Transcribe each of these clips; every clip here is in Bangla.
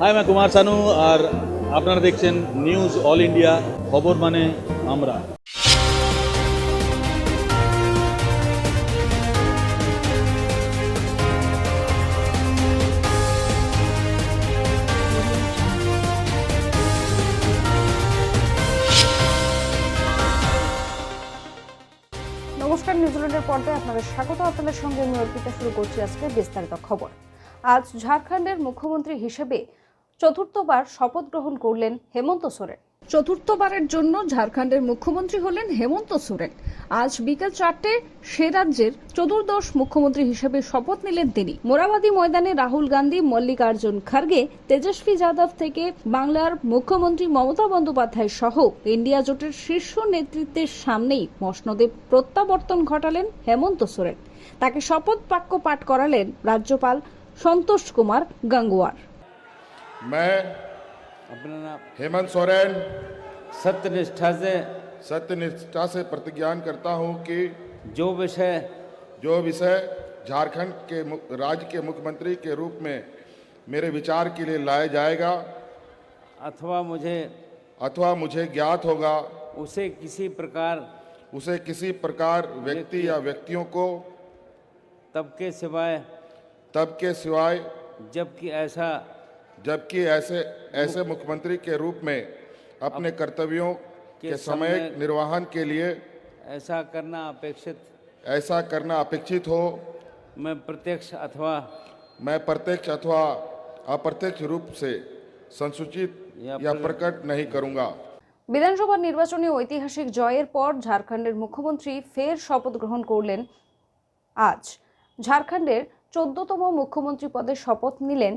হাই আমি কুমার সানু আর আপনারা দেখছেন নিউজ অল ইন্ডিয়া খবর মানে আমরা নমস্কার নিউজিল্যান্ডের পর্দায় আপনাদের স্বাগত। আপনাদের সঙ্গে আমি অর্পিতা শুরু করছি আজকে বিস্তারিত খবর। আজ ঝাড়খণ্ডের মুখ্যমন্ত্রী হিসেবে চতুর্থবার শপথ গ্রহণ করলেন হেমন্ত সোরেন। চতুর্থবারের জন্য ঝাড়খণ্ডের মুখ্যমন্ত্রী হলেন হেমন্ত সোরেন। আজ বিকেল চারটে সে রাজ্যের চতুর্দশ মুখ্যমন্ত্রী হিসেবে শপথ নিলেন তিনি। মোরাবাদী ময়দানে রাহুল গান্ধী, মল্লিকার্জুন খার্গে, তেজস্বী যাদব থেকে বাংলার মুখ্যমন্ত্রী মমতা বন্দ্যোপাধ্যায় সহ ইন্ডিয়া জোটের শীর্ষ নেতৃত্বের সামনেই মসনদে প্রত্যাবর্তন ঘটালেন হেমন্ত সোরেন। তাকে শপথ বাক্য পাঠ করালেন রাজ্যপাল সন্তোষ কুমার গাঙ্গুয়ার। मैं अपना नाम हेमंत सोरेन। सत्य निष्ठा से सत्य निष्ठा से प्रतिज्ञान करता हूँ कि जो विषय जो विषय झारखंड के राज्य के मुख्यमंत्री के रूप में मेरे विचार के लिए लाया जाएगा अथवा मुझे अथवा मुझे ज्ञात होगा उसे किसी प्रकार उसे किसी प्रकार व्यक्ति या व्यक्तियों को तब के सिवाय तब के सिवाय जबकि ऐसा जबकि ऐसे ऐसे मुख्यमंत्री के रूप में अपने कर्तव्यों के के समय समय- निर्वहन के लिए ऐसा करना अपेक्षित ऐसा करना अपेक्षित हो मैं प्रत्यक्ष अथवा मैं प्रत्यक्ष अथवा अप्रत्यक्ष रूप से संसूचित या या प्र- प्रकट नहीं करूंगा বিধানসভা নির্বাচনে ঐতিহাসিক জয়ের পর ঝাড়খণ্ডের মুখ্যমন্ত্রী ফের শপথ গ্রহণ করলেন আজ ঝাড়খণ্ডের চোদ্দতম মুখ্যমন্ত্রী পদে শপথ নিলেন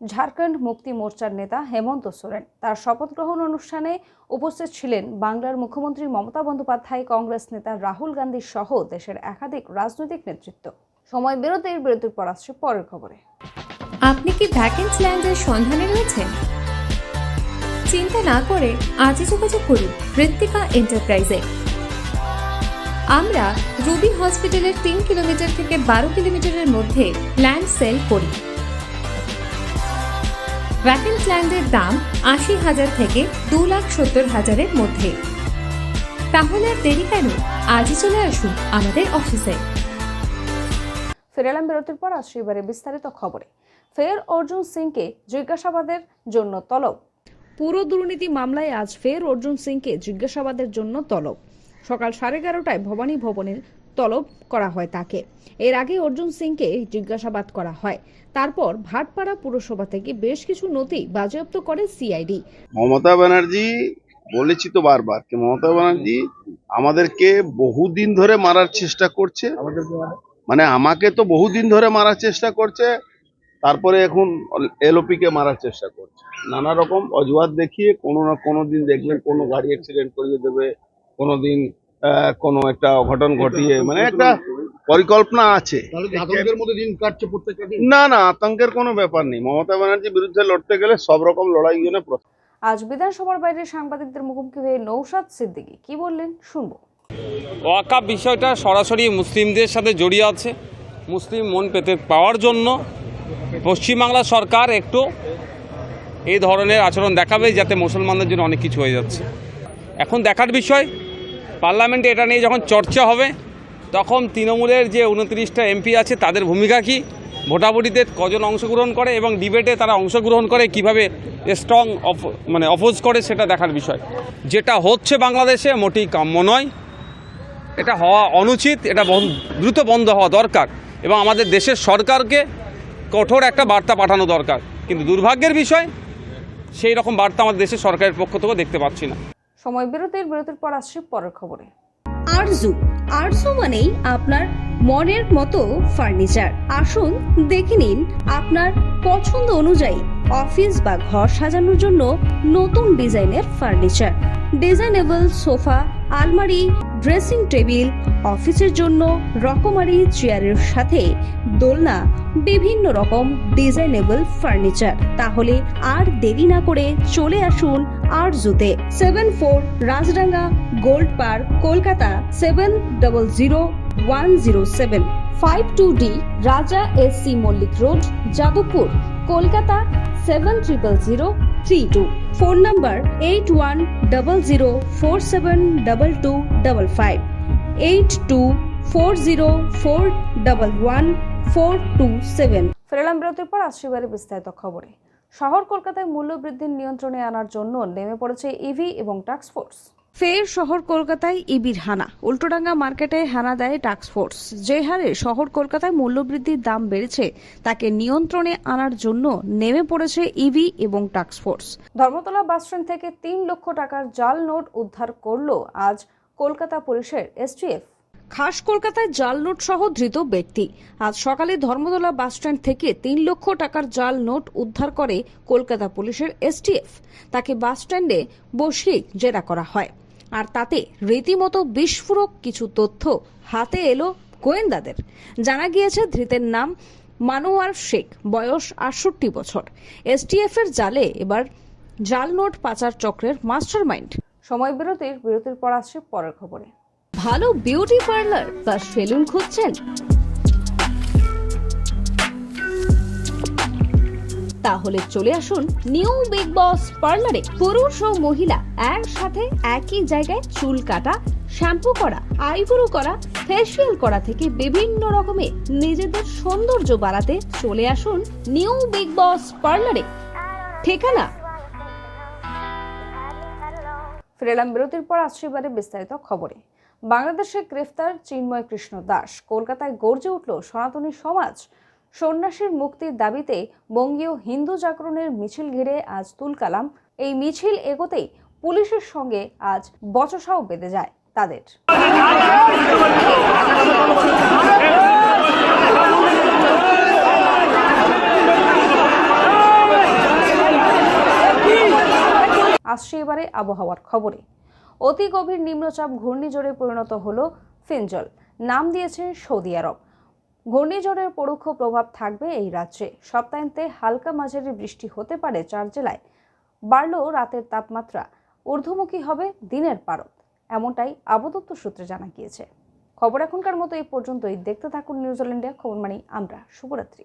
ঝাড়খণ্ড মুক্তি মোর্চার নেতা হেমন্ত সোরেন। তার শপথ গ্রহণ অনুষ্ঠানে উপস্থিত ছিলেন বাংলার মুখ্যমন্ত্রী মমতা বন্দ্যোপাধ্যায়, কংগ্রেস নেতা রাহুল গান্ধী সহ দেশের একাধিক রাজনৈতিক নেতৃত্ব। সময় বিরতির বিরতির পর আসছে পরের খবরে। আপনি কি ভ্যাকেন্সি ল্যান্ডের সন্ধানে রয়েছেন? চিন্তা না করে আজই যোগাযোগ করুন ঋত্বিকা এন্টারপ্রাইজে। আমরা রুবি হসপিটালের তিন কিলোমিটার থেকে বারো কিলোমিটারের মধ্যে ল্যান্ড সেল করি। ভ্যাকেন্স ল্যান্ডের দাম আশি হাজার থেকে দু লাখ সত্তর হাজারের মধ্যে। তাহলে আর দেরি কেন? আজই চলে আসুন আমাদের অফিসে। ফেরালাম বিরতির পর আসছে এবারে বিস্তারিত খবরে। ফের অর্জুন সিংকে জিজ্ঞাসাবাদের জন্য তলব। পুরো দুর্নীতি মামলায় আজ ফের অর্জুন সিংকে জিজ্ঞাসাবাদের জন্য তলব। সকাল সাড়ে এগারোটায় ভবানী ভবনের তলব করা হয় তাকে। এর আগে অর্জুন সিংকে জিজ্ঞাসাবাদ করা হয়। তারপর ভাটপাড়া পুরসভা থেকে বেশ কিছু নথি বাজেয়াপ্ত করে সিআইডি। মমতা ব্যানার্জি বলেছি তো বারবার যে মমতা ব্যানার্জি আমাদেরকে বহুদিন ধরে মারার চেষ্টা করছে। মানে আমাকে তো বহুদিন ধরে মারার চেষ্টা করছে তারপরে এখন এলওপি কে মারার চেষ্টা করছে। নানা রকম অজুহাত দেখিয়ে কোনো না কোনো দিন দেখবেন কোনো গাড়ি অ্যাক্সিডেন্ট করিয়ে দেবে কোনো দিন কোনো একটা অঘটন ঘটিয়ে মানে একটা পরিকল্পনা আছে। তাহলে আতঙ্কের মধ্যে দিন কাটছে প্রত্যেকটা দিন? না না আতঙ্কের কোনো ব্যাপার নেই। মমতা ব্যানার্জির বিরুদ্ধে লড়তে গেলে সব রকম লড়াই জন্য আজ বিধানসভার বাইরে সাংবাদিকদের মুখোমুখি হয়ে নৌসাদ সিদ্দিকি। কি বললেন? শুনব। ওয়াকাপ বিষয়টা সরাসরি মুসলিমদের সাথে জড়িয়ে আছে। মুসলিম মন পেতে পাওয়ার জন্য পশ্চিমবাংলা সরকার একটু এই ধরনের আচরণ দেখাবে যাতে মুসলমানদের জন্য অনেক কিছু হয়ে যাচ্ছে। এখন দেখার বিষয় পার্লামেন্টে এটা নিয়ে যখন চর্চা হবে, তখন তৃণমূলের যে উনত্রিশটা এমপি আছে, তাদের ভূমিকা কী? ভোটাভুটিতে কজন অংশগ্রহণ করে এবং ডিবেটে তারা অংশগ্রহণ করে, কীভাবে স্ট্রং মানে অপোজ করে সেটা দেখার বিষয়। যেটা হচ্ছে বাংলাদেশে মোটেই কাম্য নয়। এটা হওয়া অনুচিত, এটা দ্রুত বন্ধ হওয়া দরকার এবং আমাদের দেশের সরকারকে কঠোর একটা বার্তা পাঠানো দরকার। কিন্তু দুর্ভাগ্যের বিষয়, সেই রকম বার্তা আমাদের দেশের সরকারের পক্ষ থেকেও দেখতে পাচ্ছি না। সময় বিরতির বিরতির পর আসছে পরের খবরে। আরজু আরজু মানেই আপনার মনের মতো ফার্নিচার। আসুন দেখে নিন আপনার পছন্দ অনুযায়ী অফিস বা ঘর সাজানোর জন্য নতুন ডিজাইনের ফার্নিচার। ডিজাইনেবল সোফা, আলমারি, ড্রেসিং টেবিল, অফিসের জন্য রকমারি চেয়ারের সাথে দোলনা, বিভিন্ন রকম ডিজাইনেবল ফার্নিচার। তাহলে আর দেরি না করে চলে আসুন আরজুতে seven four Rajdanga gold park Kolkata seven double zero one zero seven five two D Raja S C Mallick road, Jadavpur, Kolkata seven triple zero three two phone number eight one double zero four seven double two double five eight two four zero four double one four two seven ফেরালাম বিরতির পর আসছি বিস্তারিত খবরে। শহর কলকাতায় মূল্য বৃদ্ধির নিয়ন্ত্রণে আনার জন্য নেমে পড়েছে ইভি এবং টাস্ক ফোর্স ফের শহর কলকাতায় ইবির হানা। উল্টোডাঙ্গা মার্কেটে হানা দেয় টাস্ক ফোর্স যে হারে শহর কলকাতায় মূল্যবৃদ্ধির দাম বেড়েছে তাকে নিয়ন্ত্রণে আনার জন্য নেমে পড়েছে ইবি এবং টাস্ক ফোর্স ধর্মতলা বাসস্ট্যান্ড থেকে তিন লক্ষ টাকার জাল নোট উদ্ধার করল আজ কলকাতা পুলিশের এসটিএফ খাস কলকাতায় জাল নোট সহ ধৃত ব্যক্তি। আজ সকালে ধর্মতলা বাসস্ট্যান্ড থেকে তিন লক্ষ টাকার জাল নোট উদ্ধার করে কলকাতা পুলিশের এসটিএফ। তাকে বাসস্ট্যান্ডে বসিয়ে জেরা করা হয়। আর তাতে রীতিমতো বিস্ফোরক কিছু তথ্য হাতে এলো গোয়েন্দাদের। জানা গিয়েছে, ধৃতের নাম মানোয়ার শেখ, বয়স আটষট্টি বছর। এসটিএফ এর জালে এবার জাল নোট পাচার চক্রের মাস্টারমাইন্ড। সময় বিরতির বিরতির পর আসছে পরের খবরে। ভালো বিউটি পার্লার বা সেলুন খুঁজছেন? তাহলে চলে আসুন নিউ বিগ বস পার্লারে পুরুষ ও মহিলা একসাথে একই জায়গায় চুল কাটা শ্যাম্পু করা আইব্রো করা ফেসিয়াল করা থেকে বিভিন্ন রকমের নিজেদের সৌন্দর্য বাড়াতে চলে আসুন নিউ বিগ বস পার্লারে ঠিকানা? ফিরেলাম বিরতির পর আসছে এবারে বিস্তারিত খবরে। বাংলাদেশে গ্রেফতার চিন্ময় কৃষ্ণ দাস। কলকাতায় গর্জে উঠল সনাতনী সমাজ। সন্ন্যাসীর মুক্তির দাবিতে বঙ্গীয় হিন্দু জাগরণের মিছিল ঘিরে আজ তুলকালাম। এই মিছিল এগোতেই পুলিশের সঙ্গে আজ বচসাও বেঁধে যায় তাদের। আসছে এবারে আবহাওয়ার খবরে। অতি গভীর নিম্নচাপ ঘূর্ণিঝড়ে পরিণত হল ফিনজল। নাম দিয়েছে সৌদি আরব। ঘূর্ণিঝড়ের পরোক্ষ প্রভাব থাকবে এই রাজ্যে। সপ্তাহান্তে হালকা মাঝারি বৃষ্টি হতে পারে চার জেলায়। বাড়লেও রাতের তাপমাত্রা ঊর্ধ্বমুখী হবে দিনের পারদ এমনটাই আবদত্ত সূত্রে জানা গিয়েছে। খবর এখনকার মতো এই পর্যন্তই। দেখতে থাকুন নিউজিল্যান্ডে খবর মানি আমরা। শুভরাত্রি।